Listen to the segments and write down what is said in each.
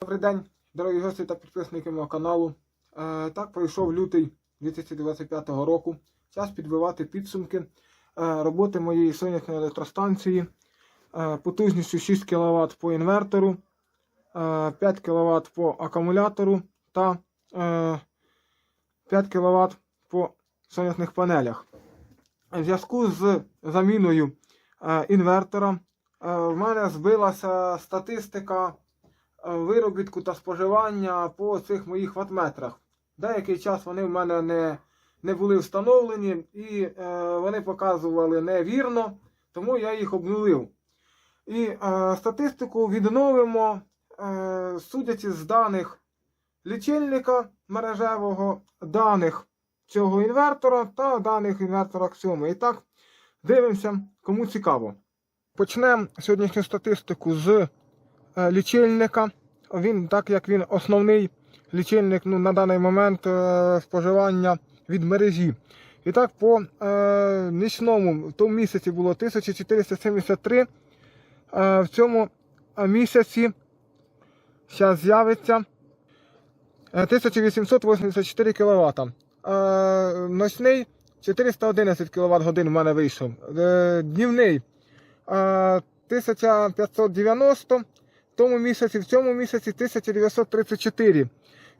Добрий день, дорогі гості та підписники мого каналу. Е, так, пройшов лютий 2025 року. Час підбивати підсумки е, роботи моєї сонячної електростанції. Е, потужністю 6 кВт по інвертору, е, 5 кВт по акумулятору та е, 5 кВт по сонячних панелях. В зв'язку з заміною е, інвертора е, в мене збилася статистика виробітку та споживання по цих моїх ватметрах. Деякий час вони в мене не, не були встановлені і е, вони показували невірно, тому я їх обнулив. І е, статистику відновимо, е, судячи з даних лічильника мережевого, даних цього інвертора та даних інвертора Xiaomi. І так, дивимося, кому цікаво. Почнемо сьогоднішню статистику з е, лічильника. Він, так як він основний лічильник ну, на даний момент е, споживання від мережі. І так, по е, нічному в тому місяці було 1473. Е, в цьому е, місяці зараз з'явиться е, 1884 кВт. Е, ночний 411 кВт годин в мене вийшов. Е, днівний е, 1590 в тому місяці, в цьому місяці 1934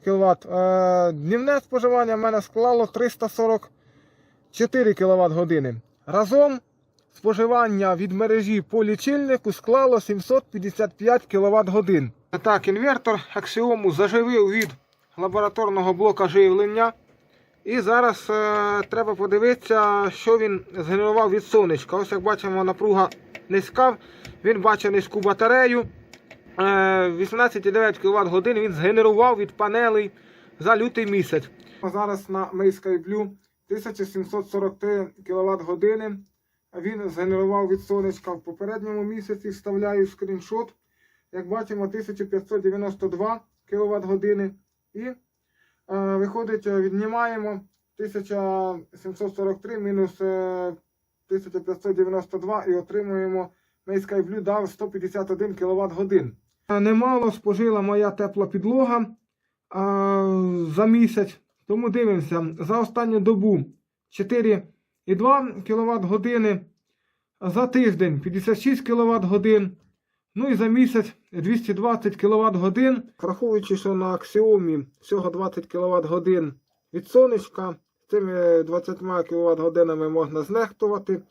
кВт. Е, днівне споживання в мене склало 344 кВт години. Разом споживання від мережі по лічильнику склало 755 кВт годин. Так, інвертор Axiom заживив від лабораторного блока живлення. І зараз е, треба подивитися, що він згенерував від сонечка. Ось як бачимо, напруга низька. Він бачить низьку батарею. Е, 18,9 кВт годин він згенерував від панелей за лютий місяць. Зараз на Blue 1743 кВт години. Він згенерував від сонечка в попередньому місяці. Вставляю скріншот. Як бачимо, 1592 кВт години. І е, виходить, е, віднімаємо 1743 мінус е, 1592 і отримуємо SkyBlue дав 151 кВт годин. Немало спожила моя тепла підлога а, за місяць. Тому дивимося, за останню добу 4,2 кВт години, за тиждень 56 кВт годин. Ну і за місяць 220 кВт годин. Враховуючи, що на Xiaomi всього 20 кВт годин від сонечка, цими 20 кВт годинами можна знехтувати.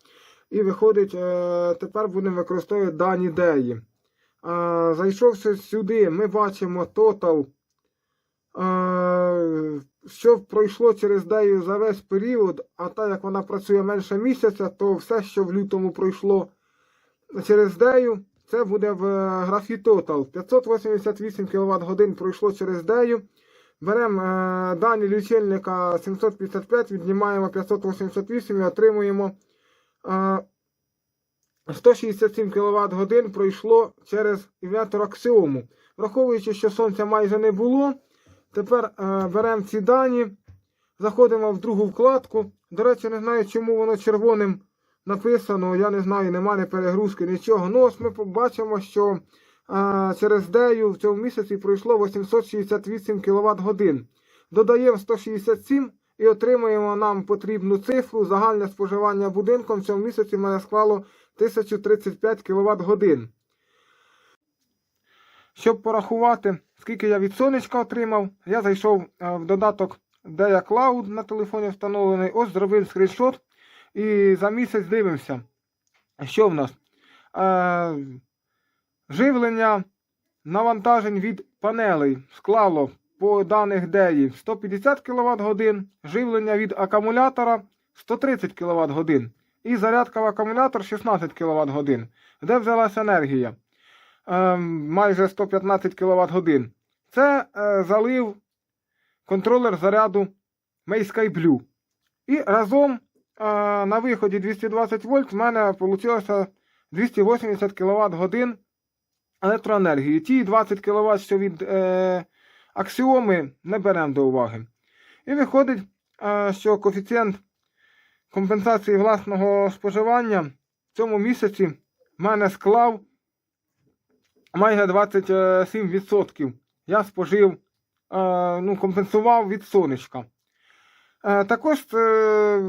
І виходить, е, тепер будемо використовувати дані деї. Зайшовши сюди, ми бачимо тотал, що пройшло через дею за весь період, а так як вона працює менше місяця, то все, що в лютому пройшло через дею, це буде в е, графі Total. 588 кВт годин пройшло через дею. Беремо е, дані лічильника 755, віднімаємо 588 і отримуємо е, 167 кВт годин пройшло через інвертор Axiom. Враховуючи, що сонця майже не було, тепер е, беремо ці дані, заходимо в другу вкладку. До речі, не знаю, чому воно червоним написано. Я не знаю, немає перегрузки, нічого. Ну, ось ми побачимо, що е, через дею в цьому місяці пройшло 868 кВт годин. Додаємо 167 і отримуємо нам потрібну цифру. Загальне споживання будинком в цьому місяці мене склало 1035 кВт годин. Щоб порахувати, скільки я від сонечка отримав, я зайшов е, в додаток Deya Cloud на телефоні встановлений. Ось зробив скріншот. І за місяць дивимося, що в нас. Е, живлення навантажень від панелей склало по даних DEI 150 кВт годин, живлення від акумулятора 130 кВт годин. І зарядка в акумулятор 16 кВт. Де взялася енергія? Е, майже 115 кВт годин. Це е, залив контролер заряду May Blue. І разом е, на виході 220 вольт в мене вийшло 280 кВт годин електроенергії. Ті 20 кВт, що від е, аксіоми, не беремо до уваги. І виходить, е, що коефіцієнт компенсації власного споживання в цьому місяці мене склав майже 27%. я спожив, е, ну, компенсував від сонечка. Е, також е,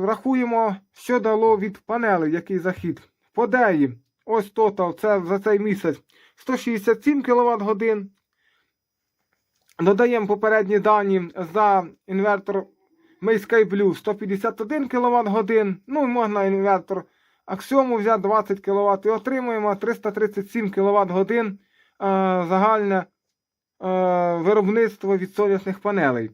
рахуємо, що дало від панелей, який захід. По деї, ось тотал, це за цей місяць 167 кВт годин. Додаємо попередні дані за інвертор Mayscape Blue 151 кВт годин. Ну і можна інвертор Axiom взяти 20 кВт і отримуємо 337 кВт годин е, загальне е, виробництво від сонячних панелей.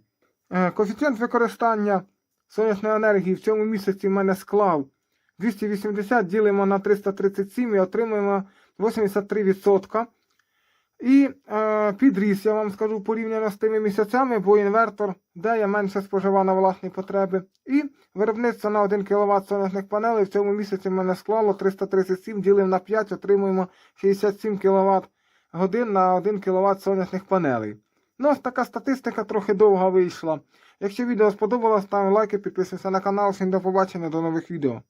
Е, коефіцієнт використання сонячної енергії в цьому місяці в мене склав 280 ділимо на 337 і отримуємо 83%. І е, підріс, я вам скажу, порівняно з тими місяцями, бо інвертор, де я менше споживав на власні потреби. І виробництво на 1 кВт сонячних панелей в цьому місяці мене склало 337, ділимо на 5, отримуємо 67 кВт годин на 1 кВт сонячних панелей. Ну, ось така статистика трохи довга вийшла. Якщо відео сподобалось, ставимо лайки, підписуйся на канал. Всім до побачення, до нових відео.